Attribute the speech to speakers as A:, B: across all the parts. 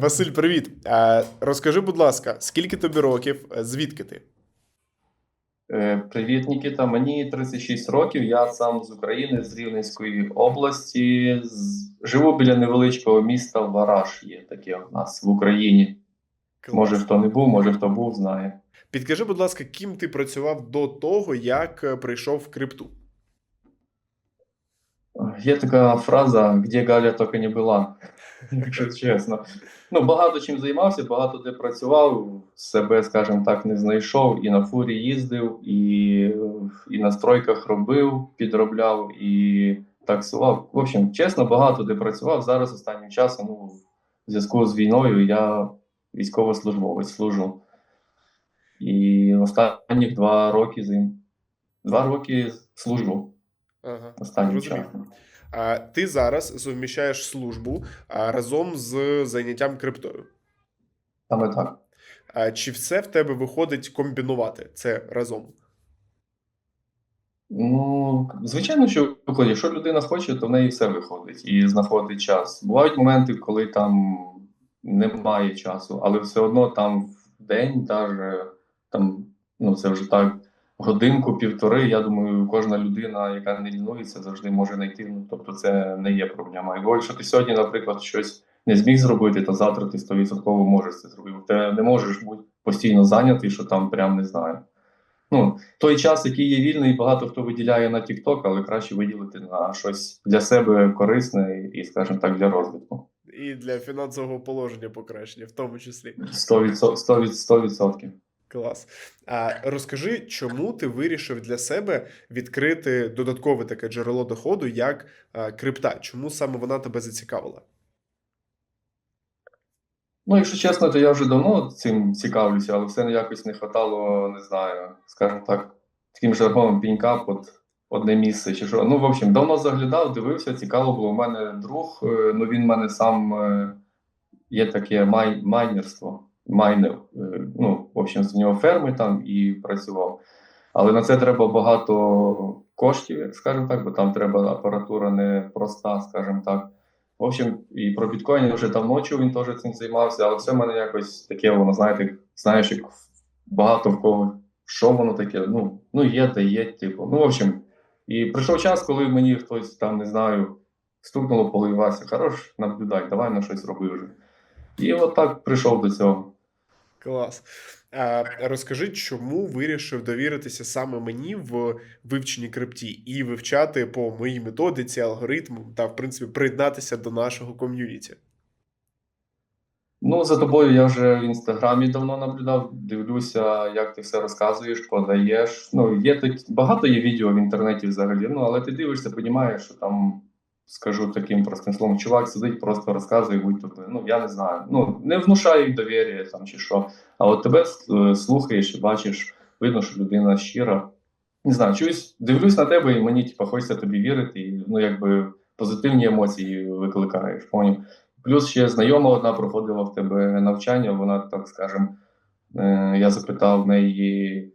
A: Василь, привіт. Е, Розкажи, будь ласка, скільки тобі років, е, звідки ти?
B: Е, Привіт, Нікіта. Мені 36 років. Я сам з України, з Рівненської області. Живу біля невеличкого міста Вараж. Є таке у нас в Україні. Може, хто не був, може хто був, знає.
A: Підкажи, будь ласка, ким ти працював до того, як прийшов в крипту?
B: Є така фраза, де Галя тільки не була, якщо чесно. Ну, багато чим займався, багато де працював, себе, скажімо так, не знайшов. І на фурі їздив, і, і на стройках робив, підробляв, і таксував. В общем, чесно, багато де працював. Зараз останнім часом, ну, в зв'язку з війною, я військовослужбовець служу. І останніх два роки зим. Два роки службу
A: Ага.
B: останнім часом.
A: Ти зараз суміщаєш службу разом з заняттям криптою.
B: Саме так.
A: Чи все в тебе виходить комбінувати це разом?
B: Ну, звичайно, що виходить. Якщо людина хоче, то в неї все виходить і знаходить час. Бувають моменти, коли там немає часу, але все одно там в день, даже там, ну це вже так, годинку, півтори. Я думаю, кожна людина, яка не лінується, завжди може знайти. Ну, тобто, це не є проблема. І буває, ти сьогодні, наприклад, щось не зміг зробити, то завтра ти 100% можеш це зробити. Ти не можеш бути постійно зайнятий, що там прям не знаю. Ну, той час, який є вільний, багато хто виділяє на TikTok, але краще виділити на щось для себе корисне і, скажімо так, для розвитку.
A: І для фінансового положення покращення, в тому числі.
B: 100%. 100%, 100%.
A: Клас. А розкажи, чому ти вирішив для себе відкрити додаткове таке джерело доходу, як крипта? Чому саме вона тебе зацікавила?
B: Ну, якщо чесно, то я вже давно цим цікавлюся, але все якось не хватало, не знаю, скажімо так, таким жаргоном пінька під одне місце чи що. Ну, в общем, давно заглядав, дивився, цікаво було. У мене друг, е, ну він в мене сам е, є таке май, майнерство, майнер. е, Ну, в общем, з нього ферми там і працював. Але на це треба багато коштів, скажімо так, бо там треба апаратура не проста, скажімо так. В общем, і про біткоін вже давно чув, він теж цим займався, але все в мене якось таке, воно, знаєте, знаєш, як багато в кого, що воно таке, ну, ну є, та є, типу. Ну, в общем, і прийшов час, коли мені хтось там, не знаю, стукнуло по голові, Вася, хорош, наблюдай, давай на щось роби вже. І от так прийшов до цього.
A: Клас. А, розкажи, чому вирішив довіритися саме мені в вивченні крипті і вивчати по моїй методиці, алгоритму та, в принципі, приєднатися до нашого ком'юніті.
B: Ну, за тобою я вже в інстаграмі давно наблюдав, дивлюся, як ти все розказуєш, подаєш. Ну, є такі, багато є відео в інтернеті взагалі, ну, але ти дивишся, розумієш, що там, скажу таким простим словом, чувак сидить, просто розказує, будь тобі. Ну, я не знаю. Ну, не внушають довір'я там чи що. А от тебе е, слухаєш і бачиш, видно, що людина щира. Не знаю, чуюсь, дивлюсь на тебе, і мені типу, хочеться тобі вірити, і ну, якби позитивні емоції викликаєш. Поняв? Плюс ще знайома одна проходила в тебе навчання, вона, так скажем, е, я запитав в неї,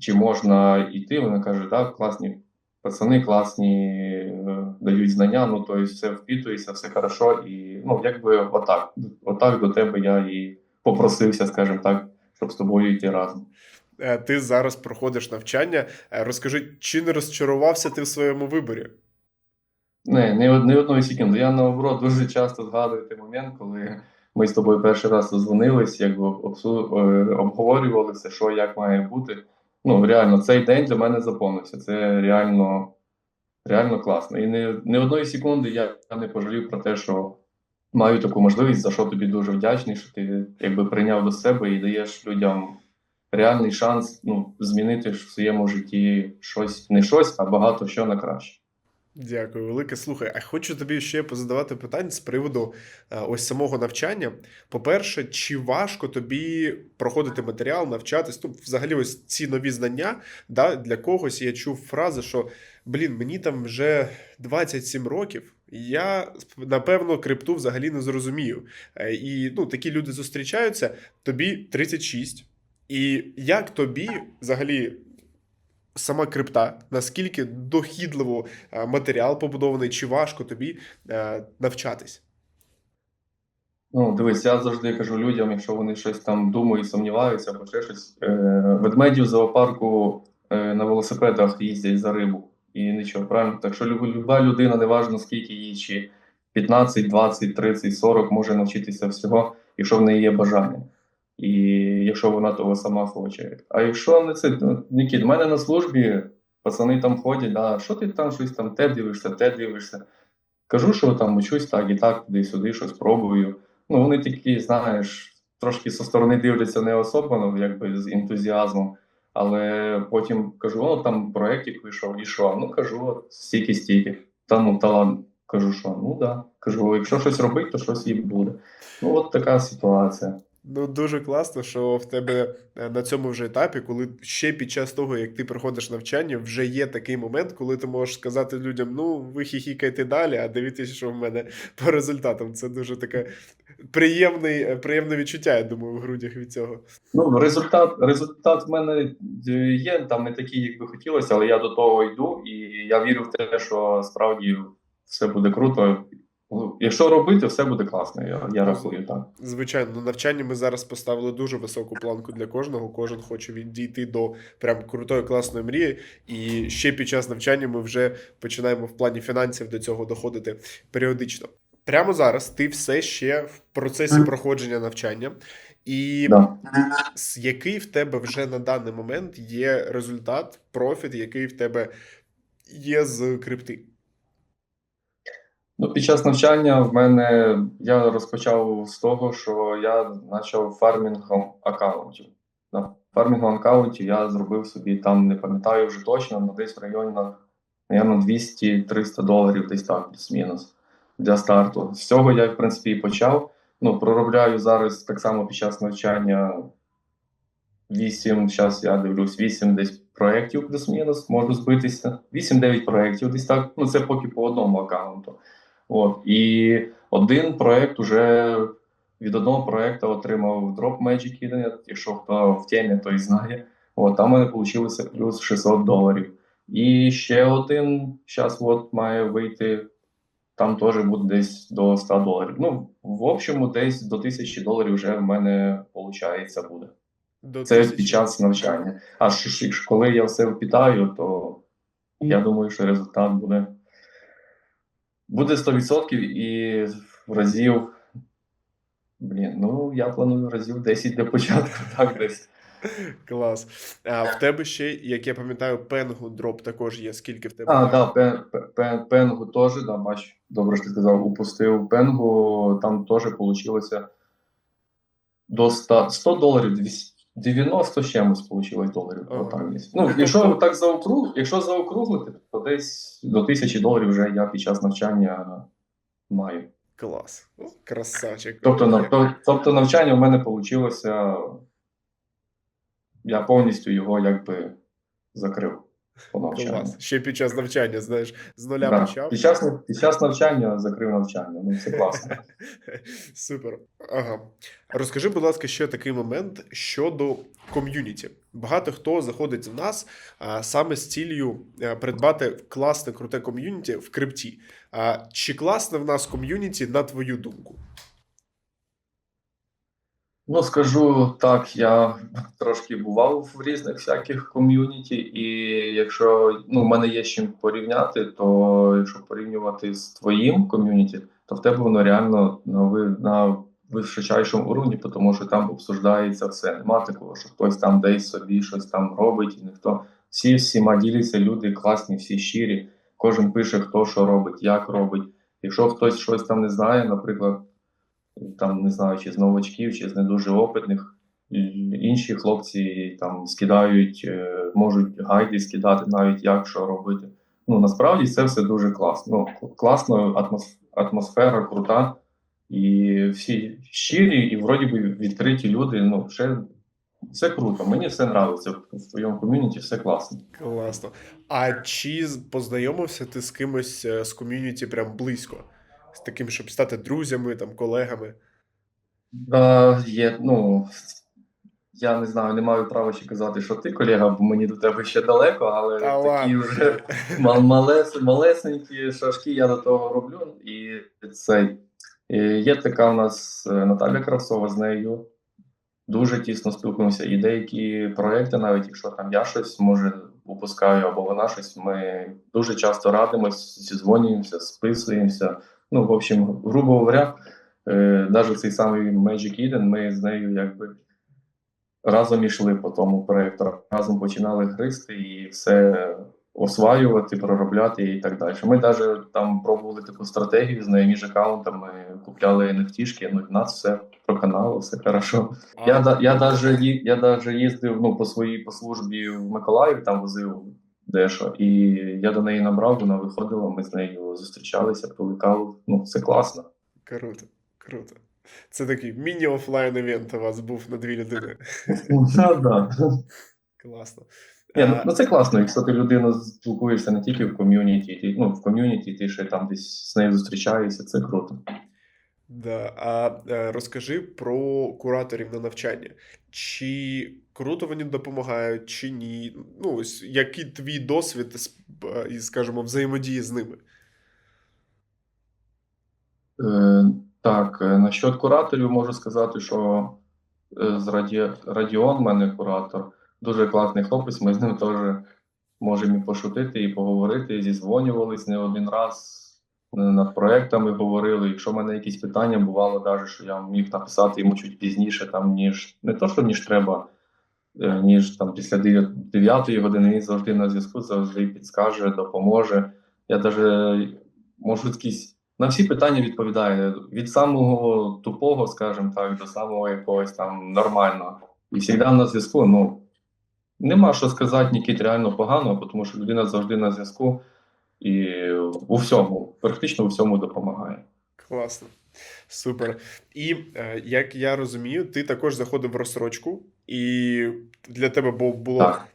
B: чи можна йти. Вона каже, так, класні пацани, класні е, дають знання, ну тобто все впитується, все хорошо. І ну, якби отак. Отак до тебе я і попросився, скажімо так, щоб з тобою йти разом.
A: Е, Ти зараз проходиш навчання. Е, Розкажи, чи не розчарувався ти в своєму виборі?
B: Не, не, не одної секунди. Я наоборот дуже часто згадую той момент, коли ми з тобою перший раз дозвонились, якби обсу- обговорювали все, що як має бути. Ну, реально, цей день для мене заповнився. Це реально, реально класно. І не, не одної секунди я не пожалів про те, що маю таку можливість, за що тобі дуже вдячний, що ти якби прийняв до себе і даєш людям реальний шанс ну, змінити в своєму житті щось, не щось, а багато що на краще.
A: Дякую, велике. Слухай, а хочу тобі ще позадавати питання з приводу е, ось самого навчання. По-перше, чи важко тобі проходити матеріал, навчатись? Ну, взагалі, ось ці нові знання. Да, для когось я чув фрази, що блін, мені там вже 27 років. Я напевно крипту взагалі не зрозумію. Е, І ну, такі люди зустрічаються. Тобі 36. І як тобі взагалі сама крипта? Наскільки дохідливо е, матеріал побудований, чи важко тобі е, навчатись?
B: Ну, дивись, я завжди кажу людям, якщо вони щось там думають, сумніваються або ще щось. Е, ведмеді зоопарку е, на велосипедах їздять за рибу. І нічого, правильно? Так що люба людина, неважно скільки їй, чи 15, 20, 30, 40, може навчитися всього, якщо в неї є бажання. І якщо вона того сама хоче. А якщо не це, ну, Нікіт, в мене на службі пацани там ходять, да, що ти там щось там те дивишся, те дивишся. Кажу, що там учусь так і так, туди-сюди, щось пробую. Ну, вони такі, знаєш, трошки зі сторони дивляться не особо, ну, якби з ентузіазмом. Але потім кажу, о, там проєктик вийшов, і що? Ну, кажу, стільки-стільки. Та ну, та ладно. Кажу, що ну да. Кажу, якщо щось робити, то щось і буде. Ну, от така ситуація.
A: Ну, дуже класно, що в тебе е, на цьому вже етапі, коли ще під час того, як ти проходиш навчання, вже є такий момент, коли ти можеш сказати людям: ну, ви хіхікайте далі, а дивіться, що в мене по результатам. Це дуже таке приємний, е, приємне відчуття, я думаю, в грудях від цього.
B: Ну, результат, результат в мене е, є, там не такий, як би хотілося, але я до того йду, і я вірю в те, що справді все буде круто. Ну, Якщо робити, все буде класно. Я, я рахую так.
A: Звичайно, на навчанні ми зараз поставили дуже високу планку для кожного. Кожен хоче відійти до прям крутої класної мрії. І ще під час навчання ми вже починаємо в плані фінансів до цього доходити періодично. Прямо зараз ти все ще в процесі проходження навчання, і
B: Да.
A: який в тебе вже на даний момент є результат, профіт, який в тебе є з крипти.
B: Ну, під час навчання в мене я розпочав з того, що я почав фармінгом аккаунтів. На фармінгом аккаунті я зробив собі там, не пам'ятаю вже точно, але десь в районі на 200-300 доларів, десь так, плюс-мінус для старту. З цього я, в принципі, і почав. Ну, проробляю зараз так само під час навчання 8, зараз я дивлюсь, 8 десь проєктів плюс-мінус, можу збитися. 8-9 проєктів десь так. Ну, це поки по одному аккаунту. От. І один проєкт уже від одного проєкту отримав Drop Magic Internet, якщо хто в темі, той знає. От, там мене вийшло плюс 600 доларів. І ще один зараз от має вийти, там теж буде десь до 100 доларів. Ну, в общому, десь до 1000 доларів вже в мене виходить буде.
A: До
B: Це
A: тисячі.
B: під час навчання. А коли я все впитаю, то я думаю, що результат буде, буде 100% і разів. Блін, ну я планую разів 10 для початку, так десь.
A: Клас. А в тебе ще, як я пам'ятаю, пенгу дроп також є. Скільки в тебе?
B: А, так, пен, пенгу теж, да, бач, добре, що ти сказав, упустив пенгу, там теж вийшло до 100, 100 доларів, 200, 90 з чимось получилось доларів.
A: Ага.
B: Отак місяць. Ну, якщо так заокруг, якщо заокруглити, то десь до тисячі доларів вже я під час навчання маю.
A: Клас. О, Красавчик.
B: Тобто, нав- тобто навчання в мене вийшло, я повністю його якби закрив по навчанню.
A: Ще під час навчання, знаєш, з нуля
B: Да.
A: почав.
B: Під, час, під час навчання закрив навчання. Ну, це класно.
A: Супер. Ага. Розкажи, будь ласка, ще такий момент щодо ком'юніті. Багато хто заходить в нас а, саме з цілею а, придбати класне круте ком'юніті в крипті. А, чи класне в нас ком'юніті, на твою думку?
B: Ну, скажу так, я трошки бував в різних всяких ком'юніті, і якщо ну, в мене є з чим порівняти, то якщо порівнювати з твоїм ком'юніті, то в тебе воно реально на, на височайшому уровні, тому що там обсуждається все. Нема такого, що хтось там десь собі щось там робить, і ніхто. Всі всіма діляться, люди класні, всі щирі. Кожен пише, хто що робить, як робить. Якщо хтось щось там не знає, наприклад, там не знаю, чи з новачків, чи з не дуже опитних. Інші хлопці там скидають, е, можуть гайди скидати навіть як що робити. Ну насправді це все дуже класно. Ну, класно, атмос- атмосфера крута, і всі щирі, і вроді би відкриті люди. Ну, ще все круто. Мені все подобається в твоєму ком'юніті, все класно.
A: Класно. А чи познайомився ти з кимось е, з ком'юніті прям близько? З таким, щоб стати друзями, там, колегами?
B: Да, є, ну, я не знаю, не маю права ще казати, що ти колега, бо мені до тебе ще далеко, але
A: Та
B: такі
A: ладно.
B: вже мал- малес, малесенькі шашки я до того роблю. І цей, І є така у нас е, Наталя Кравцова з нею. Дуже тісно спілкуємося. І деякі проекти, навіть якщо там я щось може випускаю або вона щось, ми дуже часто радимось, зізвонюємося, списуємося. Ну, в общем, грубо говоря, е, навіть цей самий Magic Eden, ми з нею якби разом ішли по тому проєкту, разом починали гристи і все осваювати, проробляти і так далі. Ми навіть там пробували таку стратегію з нею між аккаунтами, купляли NFT-шки, ну, в нас все проканало, все хорошо. Я, да- я, даже, я даже їздив ну, по своїй по службі в Миколаїв, там возив дещо, і я до неї набрав, вона виходила, ми з нею зустрічалися, пили каву. Ну, це класно.
A: Круто, круто. Це такий міні-офлайн івент у вас був на дві людини.
B: Ну, да.
A: Класно.
B: Ні, ну, ну це класно, якщо ти людина спілкуєшся не тільки в ком'юніті, ну, в ком'юніті, ти ще там десь з нею зустрічаєшся, це круто.
A: Да. А е, розкажи про кураторів на навчання. Чи круто вони допомагають, чи ні? Ну, ось який твій досвід і, скажімо, взаємодії з ними?
B: Е, так, е, насчет кураторів можу сказати, що е, з Раді... Радіон, в мене куратор, дуже класний хлопець. Ми з ним теж можемо і пошутити, і поговорити, і зізвонювались не один раз. е, Над проектами говорили. Якщо в мене якісь питання бувало, навіть, що я міг написати йому чуть пізніше, там ніж не то, що ніж треба, е, ніж там після 9 години він завжди на зв'язку, завжди підскаже, допоможе. Я навіть можу якісь на всі питання відповідає від самого тупого, скажімо так, до самого якогось там нормального. І завжди на зв'язку. Ну нема що сказати Нікіт реально поганого, тому що людина завжди на зв'язку і у всьому, практично у всьому допомагає.
A: Класно. Супер. І е, як я розумію, ти також заходив в розсрочку, і для тебе було
B: Так.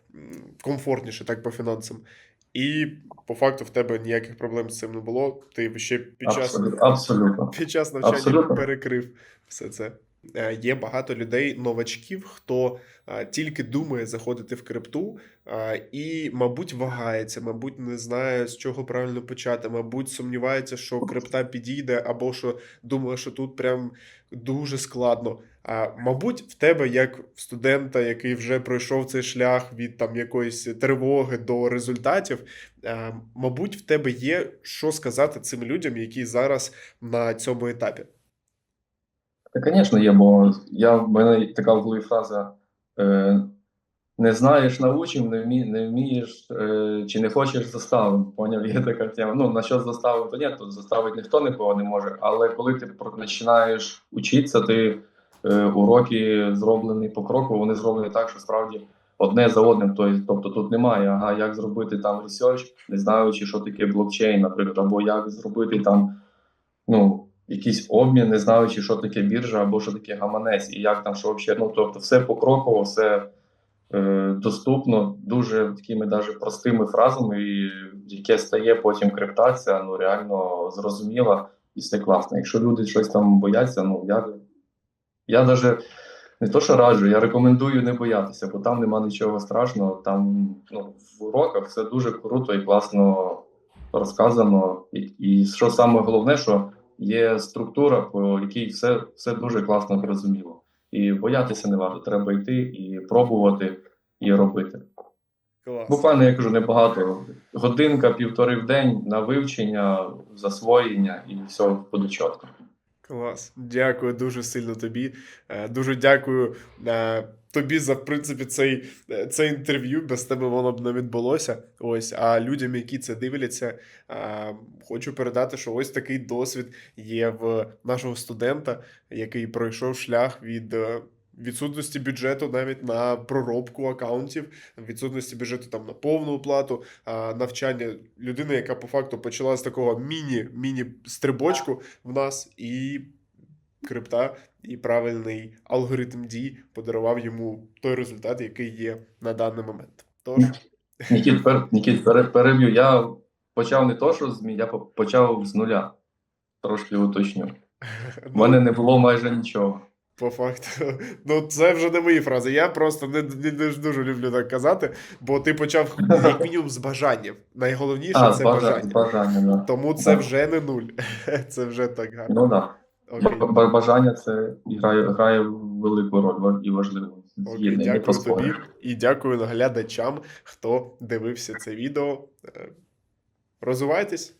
A: комфортніше так по фінансам. І по факту в тебе ніяких проблем з цим не було. Ти ще під час
B: Абсолютно. Абсолютно.
A: під час навчання
B: Абсолютно.
A: перекрив все це. Е, Є багато людей, новачків, хто е, тільки думає заходити в крипту е, і, мабуть, вагається, мабуть, не знає, з чого правильно почати, мабуть, сумнівається, що крипта підійде, або що думає, що тут прям дуже складно. А мабуть, в тебе, як в студента, який вже пройшов цей шлях від там якоїсь тривоги до результатів, мабуть, в тебе є що сказати цим людям, які зараз на цьому етапі.
B: Та, звісно, є, бо я, в мене така в голові фраза: е, не знаєш, научим, не, вмі, не вмієш е, чи не хочеш заставим. Поняв, є така тема. Ну, насчет застави, то ні, тут заставити ніхто нікого не може. Але коли ти починаєш вчитися, ти е, уроки зроблені по кроку, вони зроблені так, що справді одне за одним. Тобто тут немає, ага, як зробити там ресерч, не знаючи, що таке блокчейн, наприклад, або як зробити там ну, якийсь обмін, не знаючи, що таке біржа або що таке гаманець, і як там що взагалі. Ну, тобто, все покроково, все е, доступно, дуже такими даже простими фразами, і яке стає потім криптація, ну реально зрозуміла і все класно. Якщо люди щось там бояться, ну я, я даже не то, що раджу, я рекомендую не боятися, бо там нема нічого страшного. Там ну, в уроках все дуже круто і класно розказано. І, і що саме головне, що є структура, по якій все, все дуже класно зрозуміло. І боятися не варто, треба йти і пробувати і робити.
A: Клас.
B: Буквально я кажу, небагато. Годинка, півтори в день на вивчення, засвоєння і все буде чітко.
A: Клас. Дякую дуже сильно тобі. Е, Дуже дякую е, тобі за в принципі цей, е, це інтерв'ю. Без тебе воно б не відбулося. Ось, а людям, які це дивляться, е, хочу передати, що ось такий досвід є в нашого студента, який пройшов шлях від. е, Відсутності бюджету навіть на проробку акаунтів, відсутності бюджету там на повну оплату, а, навчання людини, яка по факту почала з такого міні-міні стрибочку в нас, і крипта, і правильний алгоритм дій подарував йому той результат, який є на даний момент. Тож,
B: Нікіт, пер, Нікіт пере, переб'ю. Я почав не то, що з я почав з нуля. Трошки уточню. У мене не було майже нічого.
A: по факту, ну це вже не мої фрази. Я просто не, не, не дуже люблю так казати, бо ти почав як мінімум з бажанням. Найголовніше
B: А,
A: це
B: бажання,
A: бажання.
B: да.
A: Тому це
B: Так.
A: вже не нуль. Це вже так гарно.
B: Ну. Да.
A: Окей.
B: Бажання це грає, грає велику роль і важливу.
A: Окей, дякую тобі і дякую глядачам, хто дивився це відео. Розувайтесь. Розвивайтесь,